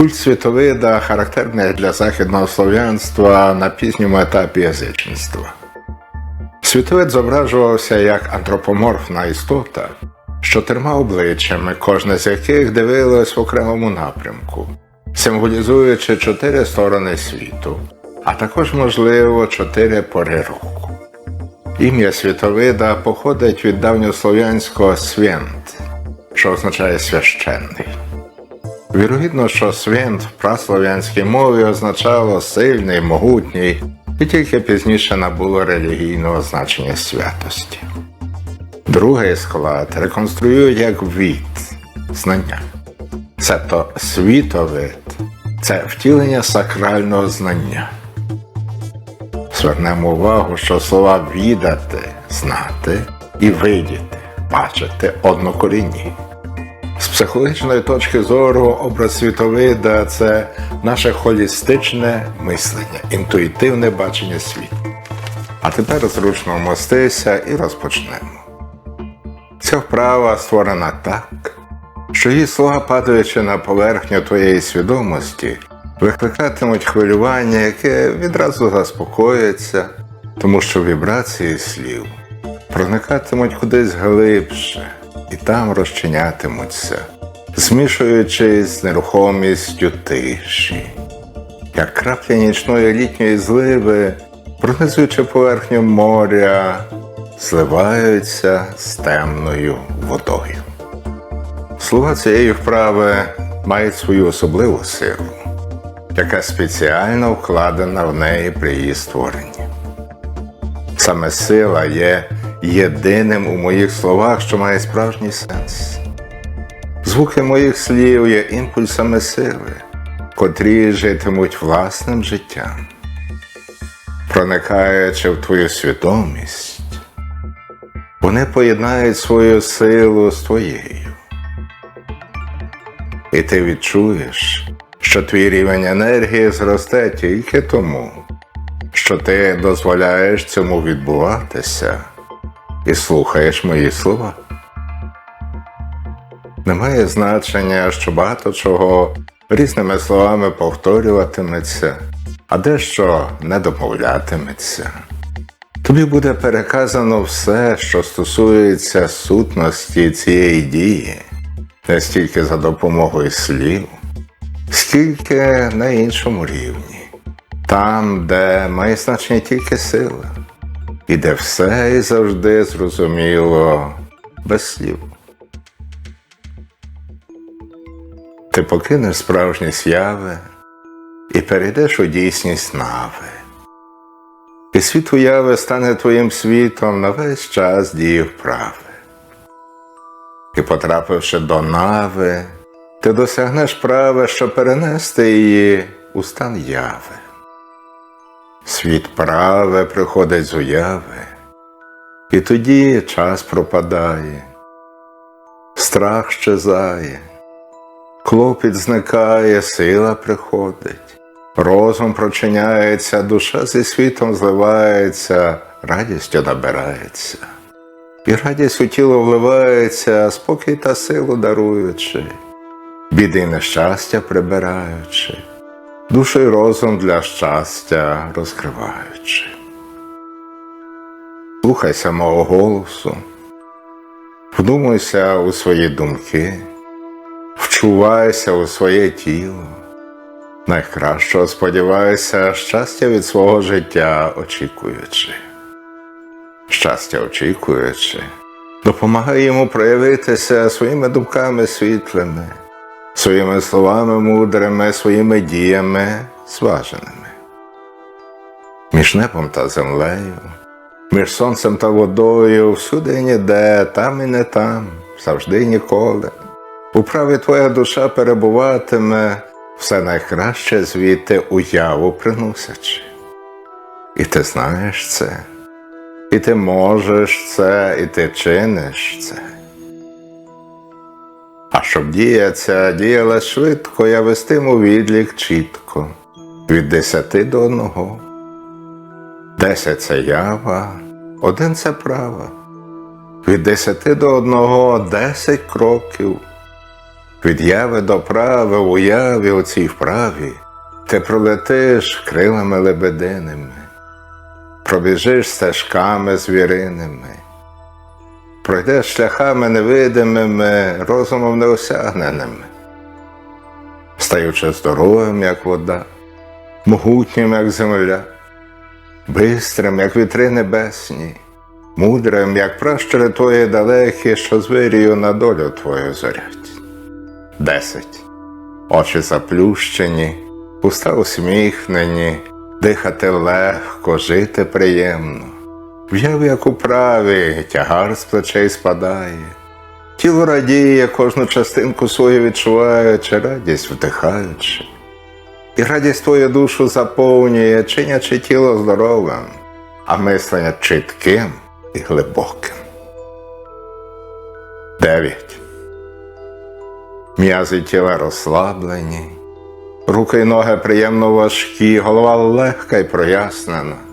Культ світовида характерний для західного слов'янства на пізньому етапі язичництва. Світовид зображувався як антропоморфна істота з чотирма обличчями, кожне з яких дивилось в окремому напрямку, символізуючи чотири сторони світу, а також, можливо, чотири пори року. Ім'я світовида походить від давньослов'янського свент, що означає священний. Вірогідно, що свент в праслов'янській мові означало сильний, могутній, і тільки пізніше набуло релігійного значення святості. Другий склад реконструюють як від знання. То світовид, це втілення сакрального знання. Звернемо увагу, що слова відати, знати і видіти, бачити однокорінні. З психологічної точки зору образ світовида це наше холістичне мислення, інтуїтивне бачення світу. А тепер зручно вмостися і розпочнемо. Ця вправа створена так, що її слова, падаючи на поверхню твоєї свідомості, викликатимуть хвилювання, яке відразу заспокоїться, тому що вібрації слів проникатимуть кудись глибше і там розчинятимуться, змішуючись з нерухомістю тиші, як краплі нічної літньої зливи, пронизуючи поверхню моря, зливаються з темною водою. Слова цієї вправи мають свою особливу силу, яка спеціально вкладена в неї при її створенні. Саме сила є єдиним у моїх словах, що має справжній сенс. Звуки моїх слів є імпульсами сили, котрі житимуть власним життям. Проникаючи в твою свідомість, вони поєднають свою силу з твоєю. І ти відчуєш, що твій рівень енергії зросте тільки тому, що ти дозволяєш цьому відбуватися і слухаєш мої слова. Немає значення, що багато чого різними словами повторюватиметься, а дещо не домовлятиметься. Тобі буде переказано все, що стосується сутності цієї дії, не стільки за допомогою слів, скільки на іншому рівні, там, де має значення тільки сила, і де все і завжди зрозуміло без слів. Ти покинеш справжні сяви і перейдеш у дійсність нави. І світ уяви стане твоїм світом на весь час дії вправи. І, потрапивши до нави, ти досягнеш прави, що перенести її у стан яви. Світ праве приходить з уяви, і тоді час пропадає, страх щезає, клопіт зникає, сила приходить, розум прочиняється, душа зі світом зливається, радістю набирається. І радість у тіло вливається, спокій та силу даруючи, біди нещастя прибираючи, душу й розум для щастя розкриваючи. Слухайся мого голосу, вдумайся у свої думки, вчувайся у своє тіло, найкращого сподівайся щастя від свого життя очікуючи. Щастя очікуючи, допомагай йому проявитися своїми думками світлими, своїми словами мудрими, своїми діями зваженими. Між небом та землею, між сонцем та водою, всюди і ніде, там і не там, завжди і ніколи. У праві твоя душа перебуватиме все найкраще звідти уяву приносячи. І ти знаєш це. І ти можеш це, і ти чиниш це. А щоб дія ця діяла швидко, я вестиму відлік чітко, від десяти до одного. Десять це ява, один це права. Від десяти до одного десять кроків. Від яви до прави, уяві у цій вправі, ти пролетиш крилами лебединими, пробіжиш стежками звіриними, пройдеш шляхами невидимими, розумом неосягненими, стаючи здоровим, як вода, могутнім, як земля, бистрим, як вітри небесні, мудрим, як пращури твої далекі, що звирію на долю твою зорять. Десять. Очі заплющені, уста усміхнені, дихати легко, жити приємно. В'яв, як у тягар з плечей спадає. Тіло радіє, кожну частинку свою відчуваючи, радість вдихаючи. І радість твою душу заповнює, чинячи тіло здоровим, а мислення чітким і глибоким. Дев'ять. М'язи тіла розслаблені, руки й ноги приємно важкі, голова легка й прояснена.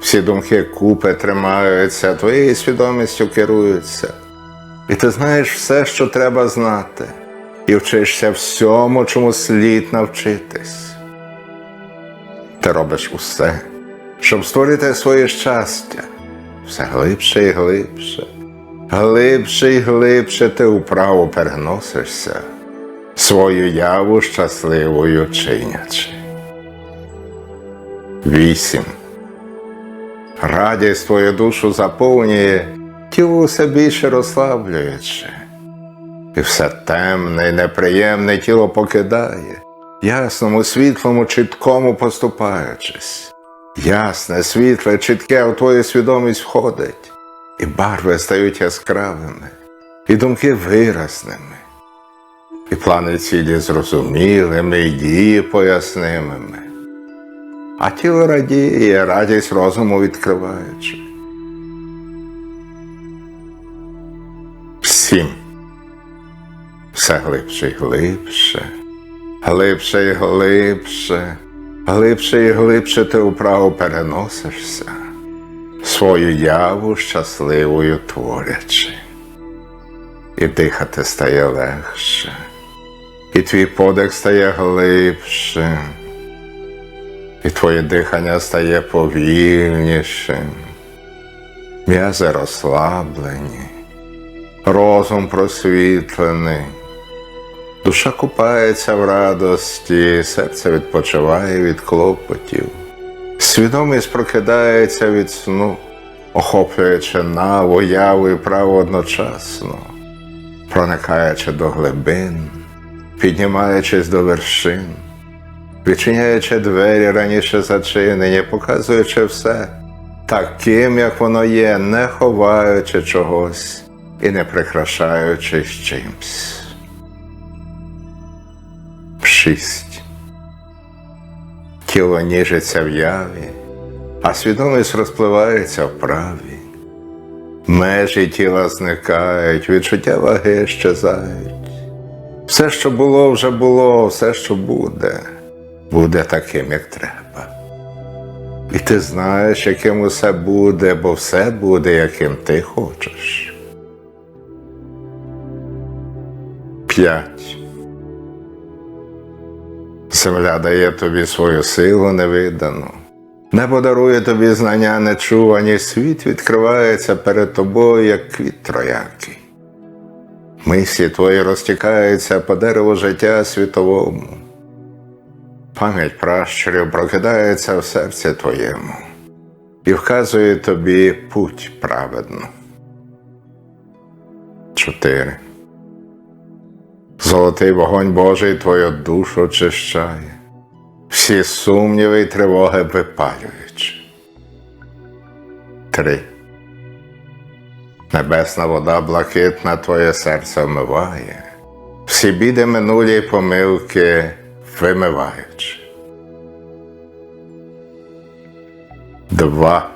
Всі думки купи тримаються, твоєю свідомістю керуються. І ти знаєш все, що треба знати, і вчишся всьому, чому слід навчитись. Ти робиш усе, щоб створити своє щастя, все глибше і глибше. Глибше і глибше ти управо переносишся, свою яву щасливою чинячи. Вісім. Радість твою душу заповнює, тіло все більше розслаблюючи. І все темне і неприємне тіло покидає, ясному, світлому, чіткому поступаючись. Ясне, світле, чітке у твою свідомість входить і барви стають яскравими, і думки виразними, і плани цілі зрозумілими, і дії пояснимими, а тіло радіє, радість розуму відкриваючи. Сім. Все глибше і глибше, глибше і глибше, глибше і глибше ти управо переносишся свою яву щасливою творячи. І дихати стає легше, і твій подих стає глибшим, і твоє дихання стає повільнішим, м'язи розслаблені, розум просвітлений, душа купається в радості, серце відпочиває від клопотів. Свідомість прокидається від сну, охоплюючи наву, яву і право одночасно, проникаючи до глибин, піднімаючись до вершин, відчиняючи двері раніше зачинені, показуючи все таким, як воно є, не ховаючи чогось і не прикрашаючи чимсь. Шість. Тіло ніжиться в яві, а свідомість розпливається в праві. Межі тіла зникають, відчуття ваги щезають. Все, що було, вже було, все, що буде, буде таким, як треба. І ти знаєш, яким усе буде, бо все буде, яким ти хочеш. П'ять. Земля дає тобі свою силу невидану, небо дарує тобі знання нечувані, світ відкривається перед тобою, як квіт троякий. Мислі твої розтікаються по дереву життя світовому. Пам'ять пращурів прокидається в серці твоєму і вказує тобі путь праведну. Чотири. Золотий вогонь Божий твою душу очищає, всі сумніви й тривоги випалюючи. Три. Небесна вода блакитна твоє серце вмиває, всі біди минулі помилки вимиваючи. Два.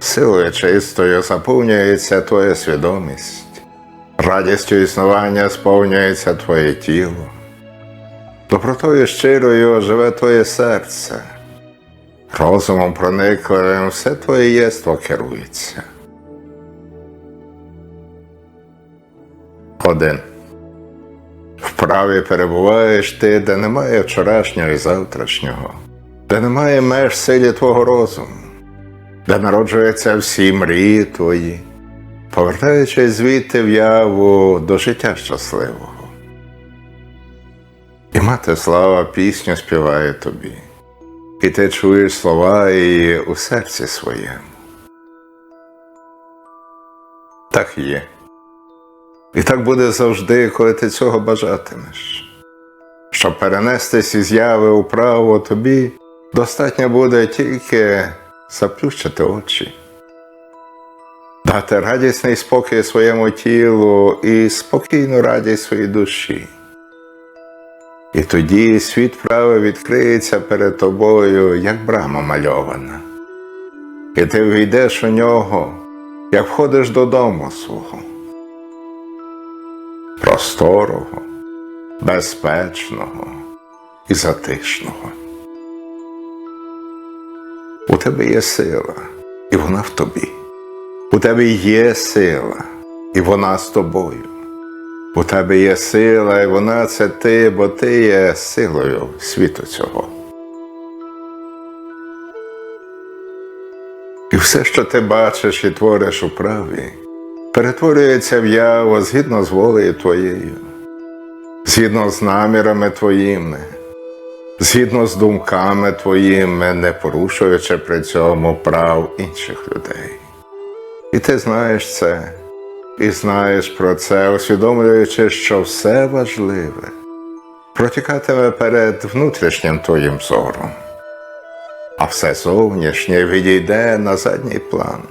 Силою чистою заповнюється твоя свідомість. Радістю існування сповнюється твоє тіло, добротою щирою живе твоє серце, розумом проникливим все твоє єство керується. Один. Праві перебуваєш ти, де немає вчорашнього і завтрашнього, де немає меж силі твого розуму, де народжуються всі мрії твої, повертаючись звідти в яву до життя щасливого. І мати слава пісню співає тобі, і ти чуєш слова її у серці своєму. Так є. І так буде завжди, коли ти цього бажатимеш. Щоб перенестись із яви у право тобі, достатньо буде тільки заплющити очі, дати радісний спокій своєму тілу і спокійну радість своїй душі. І тоді світ прави відкриється перед тобою, як брама мальована, і ти війдеш у нього, як входиш додому свого просторого, безпечного і затишного. У тебе є сила, і вона в тобі. У тебе є сила, і вона з тобою. У тебе є сила, і вона це ти, бо ти є силою світу цього. І все, що ти бачиш і твориш у праві, перетворюється в яво згідно з волею твоєю, згідно з намірами твоїми, згідно з думками твоїми, не порушуючи при цьому прав інших людей. І ти знаєш це, і знаєш про це, усвідомлюючи, що все важливе протікатиме перед внутрішнім твоїм зором, а все зовнішнє відійде на задній план.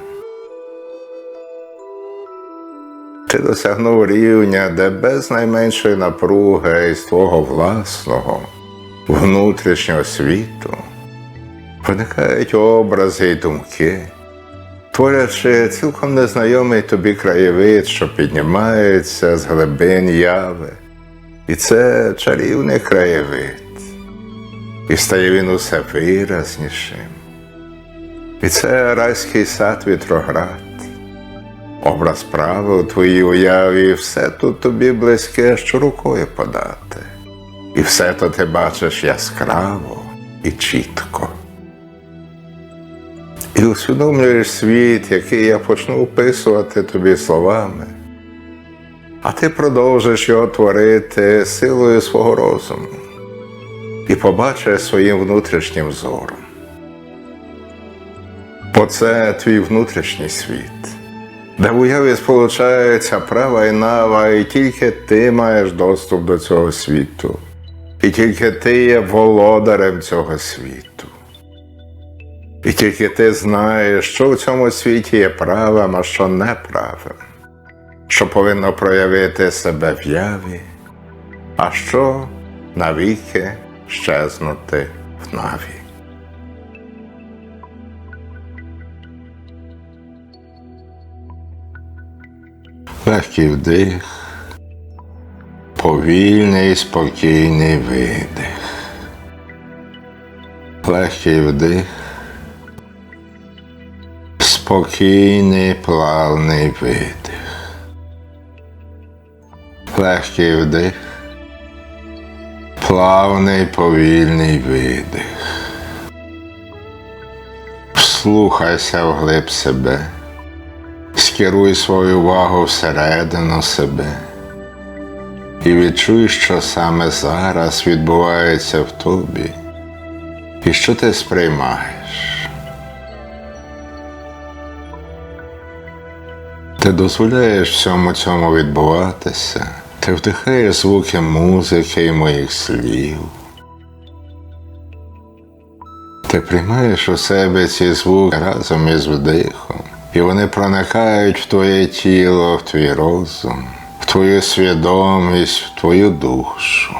Ти досягнув рівня, де без найменшої напруги із твого власного, внутрішнього світу виникають образи й думки, творячи цілком незнайомий тобі краєвид, що піднімається з глибин яви. І це чарівний краєвид, і стає він усе виразнішим. І це райський сад вітроград. Образ прави у твоїй уяві, і все тут тобі близьке, що рукою подати. І все то ти бачиш яскраво і чітко. І усвідомлюєш світ, який я почну описувати тобі словами, а ти продовжиш його творити силою свого розуму і побачиш своїм внутрішнім зором. Бо це твій внутрішній світ де в уяві сполучаються права і нава, і тільки ти маєш доступ до цього світу, і тільки ти є володарем цього світу. І тільки ти знаєш, що в цьому світі є правим, а що неправим, що повинно проявити себе в яві, а що навіки щезнути в наві. Легкий вдих, повільний спокійний видих. Легкий вдих, спокійний плавний видих. Легкий вдих, плавний повільний видих. Вслухайся вглиб себе скеруй свою увагу всередину себе і відчуй, що саме зараз відбувається в тобі і що ти сприймаєш. Ти дозволяєш всьому цьому відбуватися, ти вдихаєш звуки музики і моїх слів. Ти приймаєш у себе ці звуки разом із вдихом. І вони проникають в твоє тіло, в твій розум, в твою свідомість, в твою душу.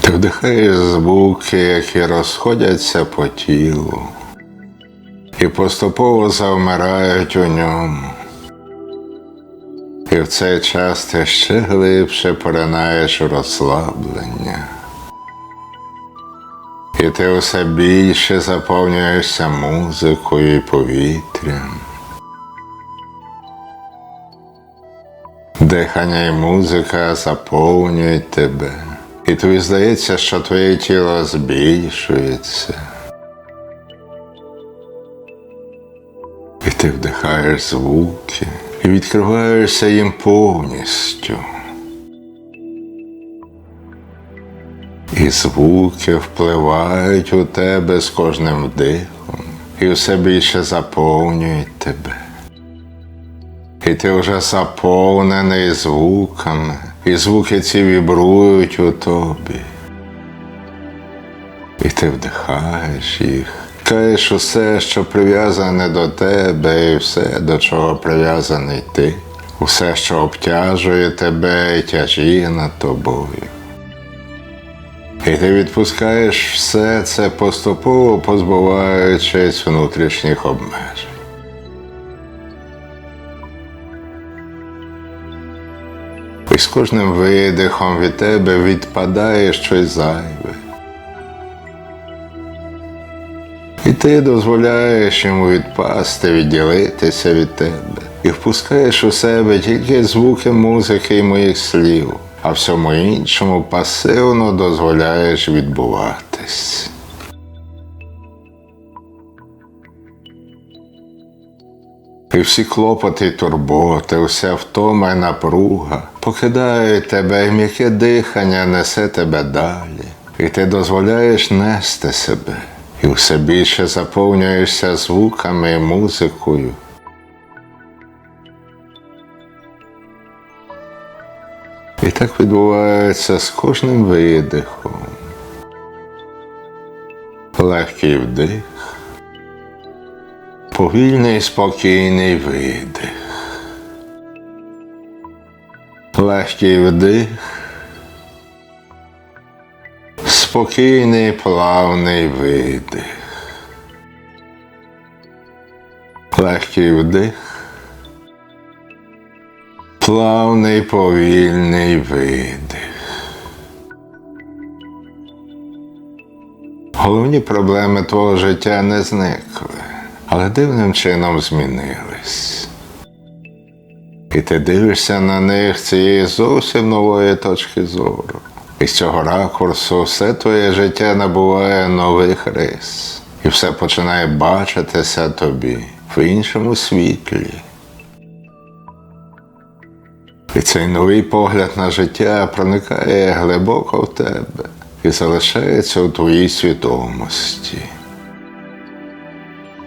Ти вдихаєш звуки, які розходяться по тілу і поступово завмирають у ньому. І в цей час ти ще глибше поринаєш у розслаблення. І ти усе більше заповнюєшся музикою і повітрям, Дихання і музика заповнюють тебе. І тобі здається, що твоє тіло збільшується. І ти вдихаєш звуки і відкриваєшся їм повністю. І звуки впливають у тебе з кожним вдихом, і все більше заповнюють тебе. І ти вже заповнений звуками, і звуки ці вібрують у тобі. І ти вдихаєш їх, каєш усе, що прив'язане до тебе, і все, до чого прив'язаний ти, усе, що обтяжує тебе і тяжіє над тобою. І ти відпускаєш все це поступово позбуваючись внутрішніх обмежень. І з кожним видихом від тебе відпадає щось зайве. І ти дозволяєш йому відпасти, відділитися від тебе. І впускаєш у себе тільки звуки музики і моїх слів, а всьому іншому пасивно дозволяєш відбуватись. І всі клопоти турботи, уся втома й напруга покидають тебе, і м'яке дихання несе тебе далі. І ти дозволяєш нести себе, і все більше заповнюєшся звуками і музикою. Так відбувається з кожним видихом. Легкий вдих, повільний спокійний видих. Легкий вдих, спокійний плавний видих. Легкий вдих, плавний повільний видих. Головні проблеми твого життя не зникли, але дивним чином змінились. І ти дивишся на них цієї зовсім нової точки зору. І з цього ракурсу все твоє життя набуває нових рис, і все починає бачитися тобі в іншому світлі. І цей новий погляд на життя проникає глибоко в тебе і залишається у твоїй свідомості.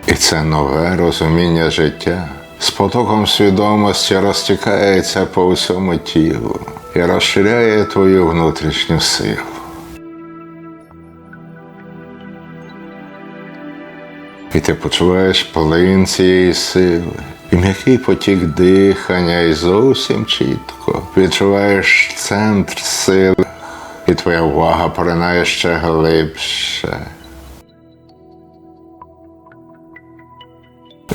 І це нове розуміння життя з потоком свідомості розтікається по всьому тілу і розширяє твою внутрішню силу. І ти почуваєш плин цієї сили, і м'який потік дихання, і зовсім чітко відчуваєш центр сили, і твоя увага поринає ще глибше.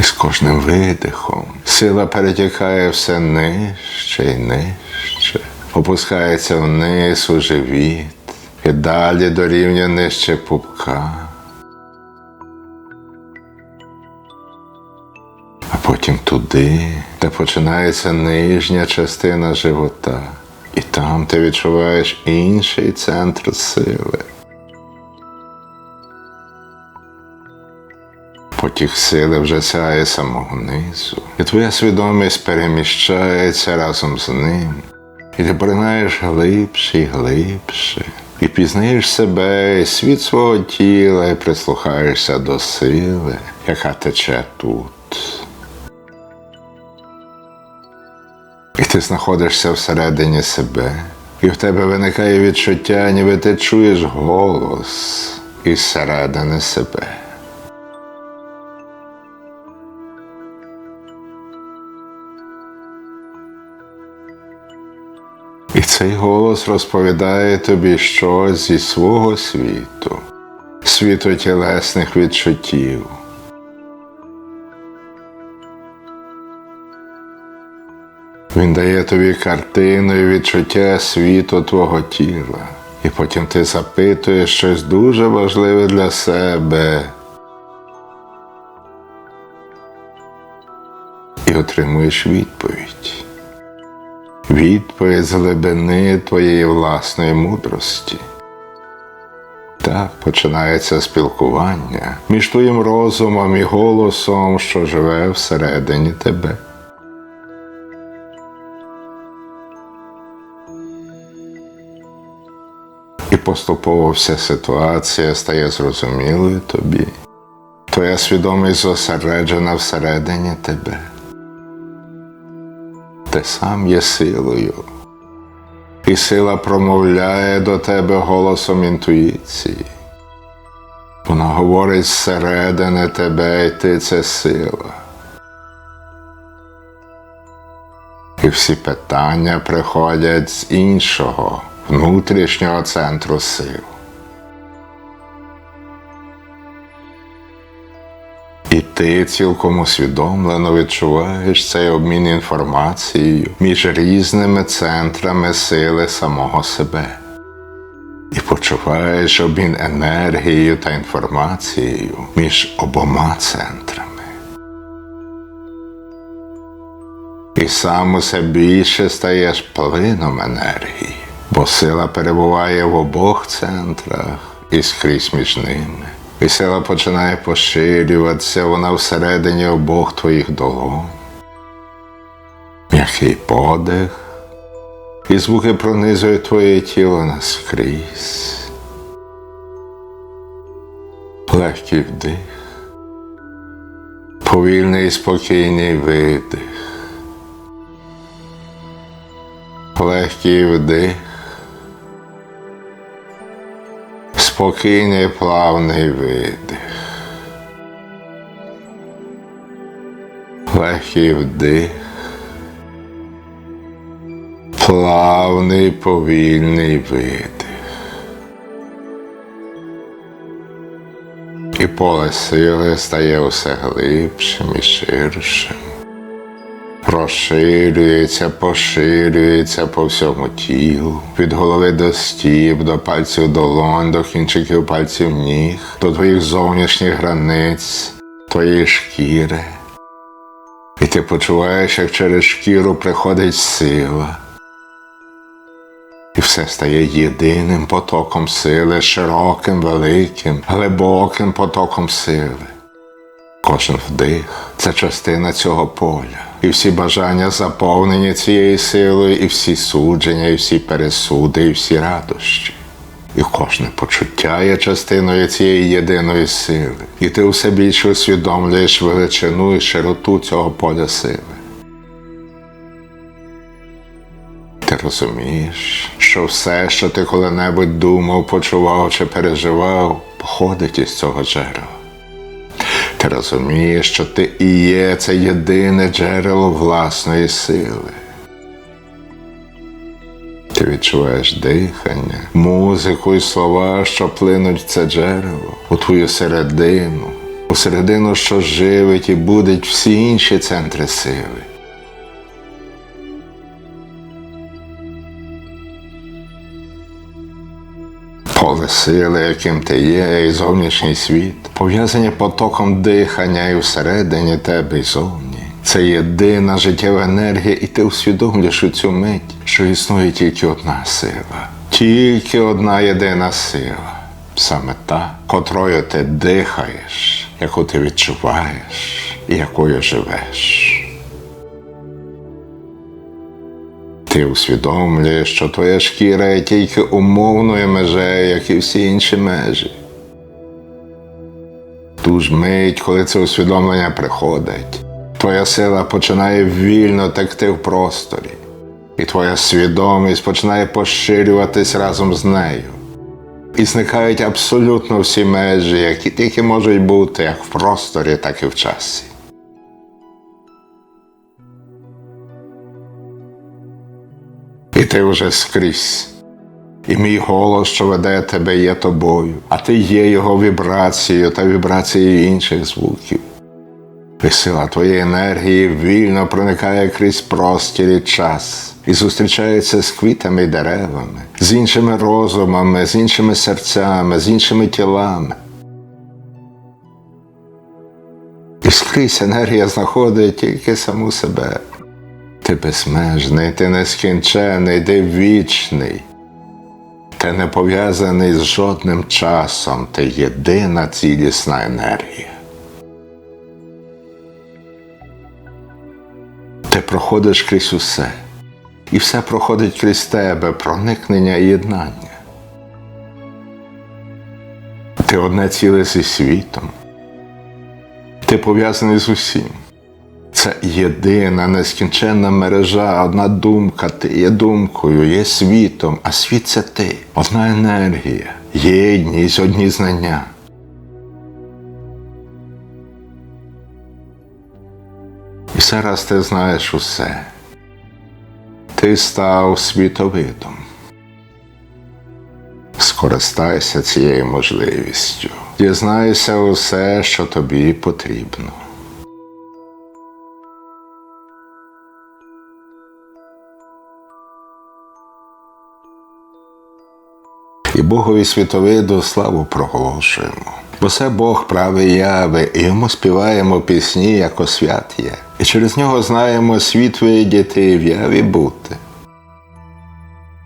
І з кожним видихом сила перетікає все нижче і нижче, опускається вниз у живіт і далі до рівня нижче пупка. Потім туди, де починається нижня частина живота, і там ти відчуваєш інший центр сили. Потік сили вже сяє самого низу, і твоя свідомість переміщається разом з ним, і ти поринаєш глибше і глибше, і пізнаєш себе і світ свого тіла, і прислухаєшся до сили, яка тече тут. І ти знаходишся всередині себе, і в тебе виникає відчуття, ніби ти чуєш голос із середини себе. І цей голос розповідає тобі щось зі свого світу, світу тілесних відчуттів. Він дає тобі картину і відчуття світу твого тіла. І потім ти запитуєш щось дуже важливе для себе. І отримуєш відповідь. відповідь з глибини твоєї власної мудрості. Так починається спілкування між твоїм розумом і голосом, що живе всередині тебе. І поступово вся ситуація стає зрозумілою тобі. Твоя свідомість зосереджена всередині тебе. Ти сам є силою, і сила промовляє до тебе голосом інтуїції. Вона говорить зсередини тебе, і ти це сила. І всі питання приходять з іншого, внутрішнього центру сил. І ти цілком усвідомлено відчуваєш цей обмін інформацією між різними центрами сили самого себе. І почуваєш обмін енергією та інформацією між обома центрами. І сам усе більше стаєш плином енергії, бо сила перебуває в обох центрах і скрізь між ними. І сила починає поширюватися, вона всередині обох твоїх долонь. М'який подих, і звуки пронизують твоє тіло наскрізь. Легкий вдих, повільний і спокійний видих. Легкий вдих. Спокійний плавний видих. Легкий вдих. Плавний повільний видих. І поле сили стає усе глибшим і ширшим. Розширюється, поширюється по всьому тілу, від голови до стіп, до пальців долонь, до кінчиків пальців ніг, до твоїх зовнішніх границь, твоєї шкіри. І ти почуваєш, як через шкіру приходить сила. І все стає єдиним потоком сили, широким, великим, глибоким потоком сили. Кожен вдих це частина цього поля. І всі бажання заповнені цією силою, і всі судження, і всі пересуди, і всі радощі. І кожне почуття є частиною цієї єдиної сили. І ти все більше усвідомлюєш величину і широту цього поля сили. Ти розумієш, що все, що ти коли-небудь думав, почував чи переживав, походить із цього джерела. Ти розумієш, що ти і є це єдине джерело власної сили. Ти відчуваєш дихання, музику і слова, що плинуть в це джерело, у твою середину, у середину, що живить і будить всі інші центри сили. Поле сили, яким ти є, і зовнішній світ, пов'язані потоком дихання і всередині тебе і зовні. Це єдина життєва енергія, і ти усвідомлюєш у цю мить, що існує тільки одна сила, тільки одна єдина сила, саме та, котрою ти дихаєш, яку ти відчуваєш і якою живеш. Ти усвідомлюєш, що твоя шкіра є тільки умовною межею, як і всі інші межі. Ту ж мить, коли це усвідомлення приходить, твоя сила починає вільно текти в просторі, і твоя свідомість починає поширюватись разом з нею. І зникають абсолютно всі межі, які тільки можуть бути як в просторі, так і в часі. І ти вже скрізь. І мій голос, що веде тебе, є тобою, а ти є його вібрацією та вібрацією інших звуків. І сила твоєї енергії вільно проникає крізь простір і час і зустрічається з квітами й деревами, з іншими розумами, з іншими серцями, з іншими тілами. І скрізь енергія знаходить тільки саму себе. Ти безмежний, ти нескінчений, ти вічний. Ти не пов'язаний з жодним часом, ти єдина цілісна енергія. Ти проходиш крізь усе, і все проходить крізь тебе, проникнення і єднання. Ти одне ціле зі світом. Ти пов'язаний з усім. Це єдина нескінченна мережа, одна думка. Ти є думкою, є світом, а світ це ти, одна енергія, єдність, одні знання. І зараз ти знаєш усе. Ти став світовидом. Скористайся цією можливістю. Дізнайся усе, що тобі потрібно. І Богові світовиду славу проголошуємо. Бо це Бог правий яви, і йому співаємо пісні, як освят є. І через нього знаємо світ видіти і в яві бути.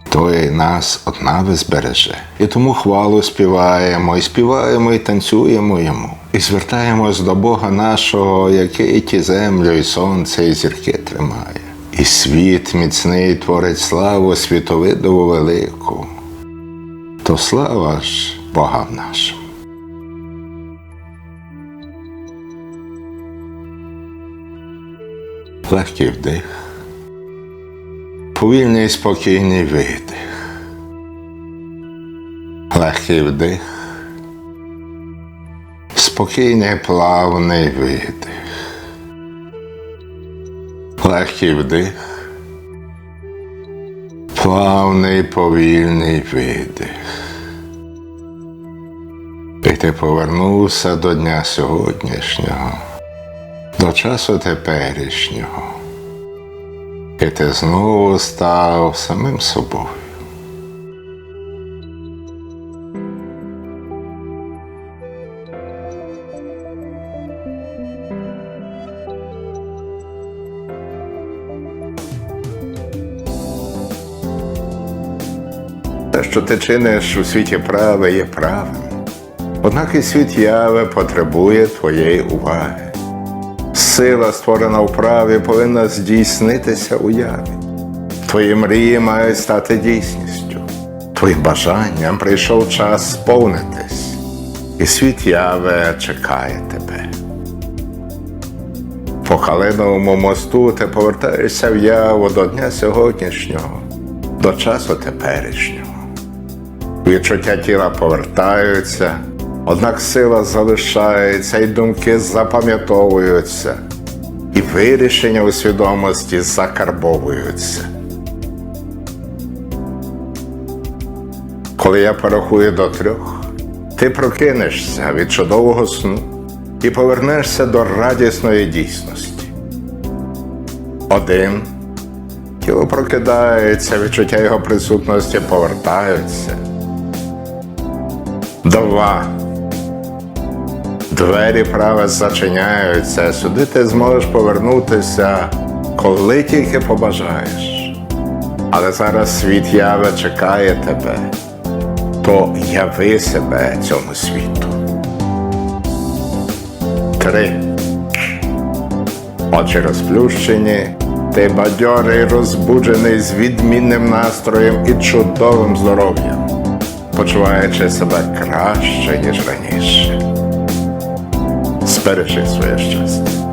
Той нас однави збереже. І тому хвалу співаємо, і співаємо, і танцюємо йому, і звертаємось до Бога нашого, який ті землю, і сонце, і зірки тримає. І світ міцний творить славу світовидову велику. То слава ж Богам нашим. Легкий вдих, повільний спокійний видих, легкий вдих, спокійний плавний видих, легкий вдих, плавний повільний видих. І ти повернувся до дня сьогоднішнього, до часу теперішнього. І ти знову став самим собою. Що ти чиниш у світі праве, є правим. Однак і світ яви потребує твоєї уваги. Сила, створена в праві, повинна здійснитися у яві. Твої мрії мають стати дійсністю. Твоїм бажанням прийшов час сповнитись, і світ яве чекає тебе. По Калиновому мосту ти повертаєшся в яву до дня сьогоднішнього, до часу теперішнього. Відчуття тіла повертаються, однак сила залишається, і думки запам'ятовуються, і вирішення у свідомості закарбовуються. Коли я порахую до трьох, ти прокинешся від чудового сну і повернешся до радісної дійсності. Один тіло прокидається, відчуття його присутності повертаються. Два. Двері праве зачиняються, сюди ти зможеш повернутися, коли тільки побажаєш. Але зараз світ яве чекає тебе, то яви себе цьому світу. Три. Очі розплющені, ти бадьорий, розбуджений з відмінним настроєм і чудовим здоров'ям почуваючи себе краще, ніж раніше. Збережи своє щастя.